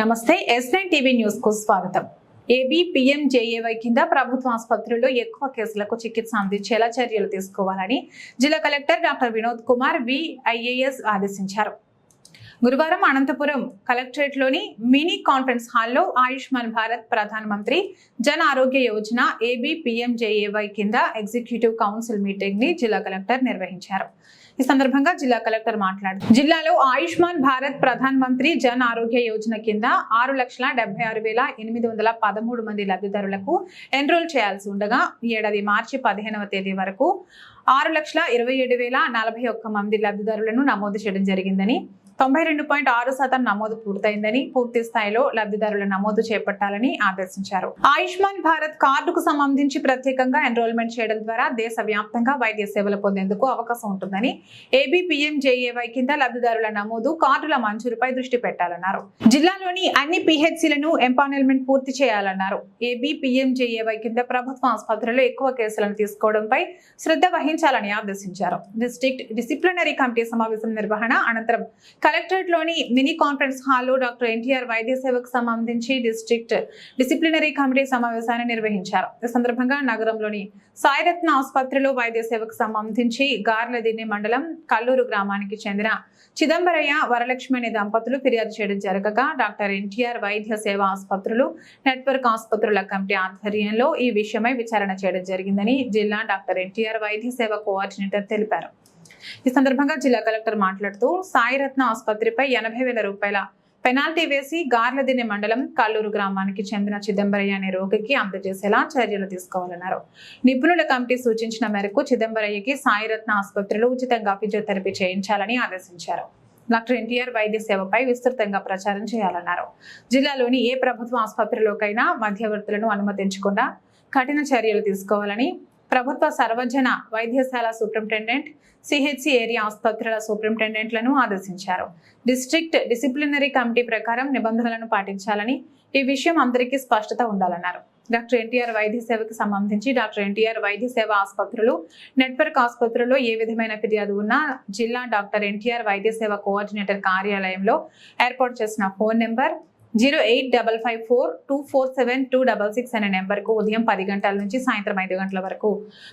నమస్తే yes nine TV న్యూస్కు స్వాగతం. ఏబీ పీఎంజేఏవై కింద ప్రభుత్వ ఆసుపత్రుల్లో ఎక్కువ కేసులకు చికిత్స అందించేలా చర్యలు తీసుకోవాలని జిల్లా collector doctor Vinod Kumar V IAS ఆదేశించారు. గురువారం అనంతపురం కలెక్టరేట్లోని మినీ కాన్ఫరెన్స్ హాల్లో ఆయుష్మాన్ భారత్ ప్రధాన మంత్రి జన ఆరోగ్య యోజన ఏబీ పీఎంజేఏవై కింద ఎగ్జిక్యూటివ్ కౌన్సిల్ మీటింగ్ని జిల్లా కలెక్టర్ నిర్వహించారు. ఈ సందర్భంగా జిల్లా కలెక్టర్ మాట్లాడుతూ జిల్లాలో ఆయుష్మాన్ భారత్ ప్రధాన్ మంత్రి జన్ ఆరోగ్య యోజన కింద ఆరు లక్షల డెబ్బై ఆరు వేల ఎనిమిది వందల పదమూడు మంది లబ్ధిదారులకు ఎన్రోల్ చేయాల్సి ఉండగా ఈ ఏడాది మార్చి పదిహేనవ తేదీ వరకు ఆరు లక్షల ఇరవై ఏడు వేల నలభై ఒక్క మంది లబ్ధిదారులను నమోదు చేయడం జరిగిందని తొంభై రెండు పాయింట్ ఆరు శాతం నమోదు పూర్తయిందని పూర్తి స్థాయిలో లబ్ధిదారుల నమోదు చేపట్టాలని ఆదేశించారు. ఆయుష్మాన్ భారత్ కార్డుకు సంబంధించి ప్రత్యేకంగా ఎన్రోల్మెంట్ చేయడం ద్వారా దేశ వ్యాప్తంగా వైద్య సేవలు పొందేందుకు అవకాశం ఉంటుందని ఏబిపిఎంజేఏవై కింద లబ్ధిదారుల నమోదు కార్డుల మంజూరుపై దృష్టి పెట్టాలన్నారు. జిల్లాలోని అన్ని పిహెచ్సిలను ఎంపానల్మెంట్ పూర్తి చేయాలన్నారు. ఏబిపిఎంజేఏవై కింద ప్రభుత్వ ఆసుపత్రుల్లో ఎక్కువ కేసులను తీసుకోవడంపై శ్రద్ధ వహించాలని ఆదేశించారు. డిస్ట్రిక్ట్ డిసిప్లినరీ కమిటీ సమావేశం నిర్వహణ అనంతరం కలెక్టరేట్లోని మినీ కాన్ఫరెన్స్ హాల్లో డాక్టర్ ఎన్టీఆర్ వైద్య సేవకు సంబంధించి డిస్ట్రిక్ట్ డిసిప్లినరీ కమిటీ సమావేశాన్ని నిర్వహించారు. ఈ సందర్భంగా నగరంలోని సాయిరత్న ఆసుపత్రిలో వైద్య సేవకు సంబంధించి గార్లదిన్ని మండలం కల్లూరు గ్రామానికి చెందిన చిదంబరయ్య వరలక్ష్మి అనే దంపతులు ఫిర్యాదు చేయడం జరగగా డాక్టర్ ఎన్టీఆర్ వైద్య సేవ ఆసుపత్రులు నెట్వర్క్ ఆసుపత్రుల కమిటీ ఆధ్వర్యంలో ఈ విషయమై విచారణ చేయడం జరిగిందని జిల్లా డాక్టర్ ఎన్టీఆర్ వైద్య సేవ కోఆర్డినేటర్ తెలిపారు. ఈ సందర్భంగా జిల్లా కలెక్టర్ మాట్లాడుతూ సాయిరత్న ఆసుపత్రిపై ఎనభై వేల రూపాయల పెనాల్టీ వేసి గార్లదిని మండలం కల్లూరు గ్రామానికి చెందిన చిదంబరయ్య అనే రోగికి అందజేసేలా చర్యలు తీసుకోవాలన్నారు. నిపుణుల కమిటీ సూచించిన మేరకు చిదంబరయ్యకి సాయిరత్న ఆసుపత్రిలో ఉచితంగా ఫిజియోథెరపీ చేయించాలని ఆదేశించారు. డాక్టర్ ఎన్టీఆర్ వైద్య సేవపై విస్తృతంగా ప్రచారం చేయాలన్నారు. జిల్లాలోని ఏ ప్రభుత్వ ఆసుపత్రిలోకైనా మధ్యవర్తులను అనుమతించకుండా కఠిన చర్యలు తీసుకోవాలని ప్రభుత్వ సర్వజన వైద్యశాల సూపరింటెండెంట్ సిహెచ్సి ఏరియా ఆసుపత్రుల సూపరింటెండెంట్లను ఆదేశించారు. డిస్ట్రిక్ట్ డిసిప్లినరీ కమిటీ ప్రకారం నిబంధనలను పాటించాలని ఈ విషయం అందరికీ స్పష్టత ఉండాలన్నారు. డాక్టర్ ఎన్టీఆర్ వైద్య సేవకు సంబంధించి డాక్టర్ ఎన్టీఆర్ వైద్య సేవ ఆసుపత్రులు నెట్వర్క్ ఆసుపత్రుల్లో ఏ విధమైన ఫిర్యాదు ఉన్నా జిల్లా డాక్టర్ ఎన్టీఆర్ వైద్య సేవ కోఆర్డినేటర్ కార్యాలయంలో ఏర్పాటు చేసిన phone number zero eight double five four two four seven two double six అనే నెంబర్కు ఉదయం పది గంటల నుంచి సాయంత్రం ఐదు గంటల వరకు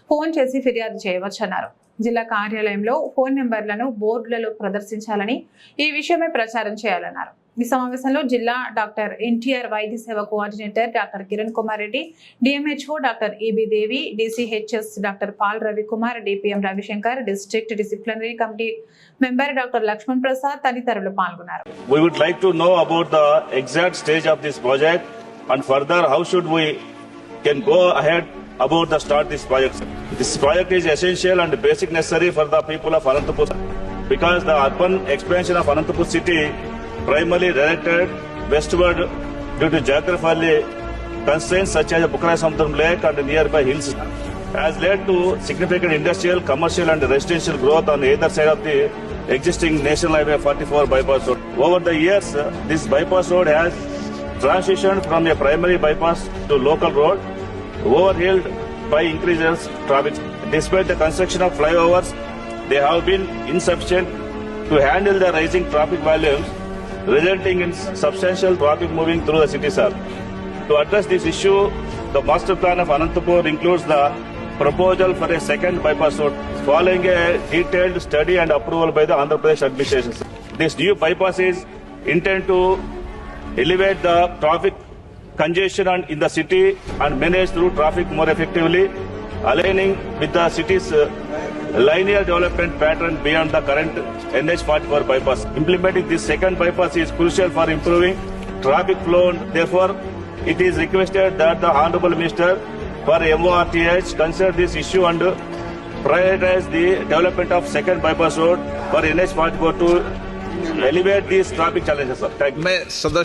ఫోన్ చేసి ఫిర్యాదు చేయవచ్చన్నారు. జిల్లా కార్యాలయంలో ఫోన్ నెంబర్లను బోర్డులలో ప్రదర్శించాలని ఈ విషయమై ప్రచారం చేయాలన్నారు ఈ సమావేశంలో జిల్లా doctor NTR Vaidya Seva coordinator doctor Kiran Kumar Reddy DMHO doctor A B Devi DCHS doctor Paul Ravikumar DPM Ravishankar district disciplinary committee member doctor Lakshman Prasad తదితరులు పాల్గొన్నారు We would like to know about the exact stage of this project and further how should we can go ahead about the start this project. This project is essential and basic necessary for the people of Anantapur because the urban expansion of Anantapur city primarily directed westward due to geographically constraints such as Bukhara Samudram Lake and nearby hills has led to significant industrial, commercial and residential growth on either side of the existing National Highway 44 bypass road. Over the years, this bypass road has transitioned from a primary bypass to local road, overhauled by increases traffic. Despite the construction of flyovers, they have been insufficient to handle the rising traffic volumes, resulting in substantial traffic moving through the city, sir. To address this issue, the master plan of Anantapur includes the proposal for a second bypass road following a detailed study and approval by the Andhra Pradesh administration. This new bypass is intended to elevate the traffic congestion in the city and manage through traffic more effectively, aligning with the city's uh, linear development pattern beyond the current NH44 bypass. Implementing this second bypass is crucial for improving traffic flow. Therefore, it is requested that the Honorable Minister for MORTH consider this issue and prioritize the development of second bypass road for NH44 to elevate these traffic challenges. Thank you.